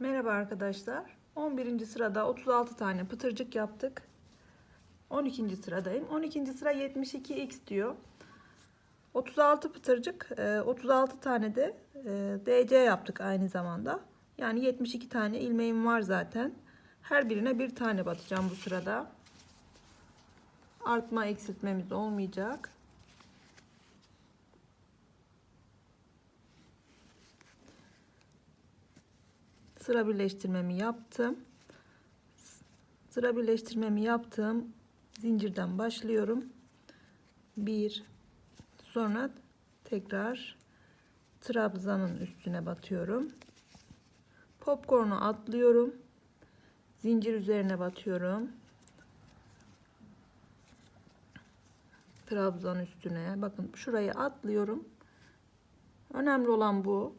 Merhaba arkadaşlar. 11. sırada 36 tane pıtırcık yaptık. 12. sıradayım. 12. sıra 72x diyor. 36 pıtırcık, e, 36 tane de e, DC yaptık aynı zamanda. Yani 72 tane ilmeğim var zaten. Her birine bir tane batacağım bu sırada. Artma eksiltmemiz olmayacak. Sıra birleştirmemi yaptım. Sıra birleştirmemi yaptım. Zincirden başlıyorum. Bir, sonra tekrar trabzanın üstüne batıyorum. Popcorn'u atlıyorum. Zincir üzerine batıyorum. Trabzan üstüne. Bakın şurayı atlıyorum. Önemli olan bu.